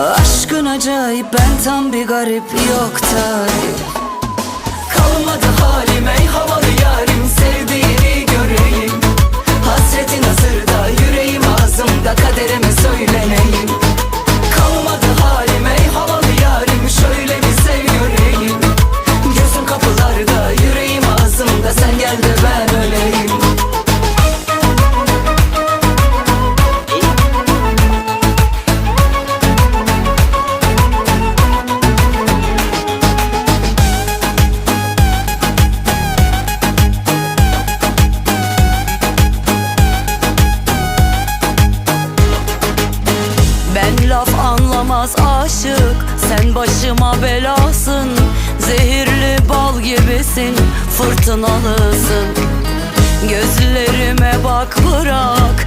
Aşkın acayip ben tam bir garip yok tarif. Kalmadı halim ey havalı yarim sevdiğini göreyim. Hasretin hazırda yüreğim ağzımda kaderime anlamaz aşık. Sen başıma belasın Zehirli bal gibisin Fırtınalısın. Gözlerime bak bırak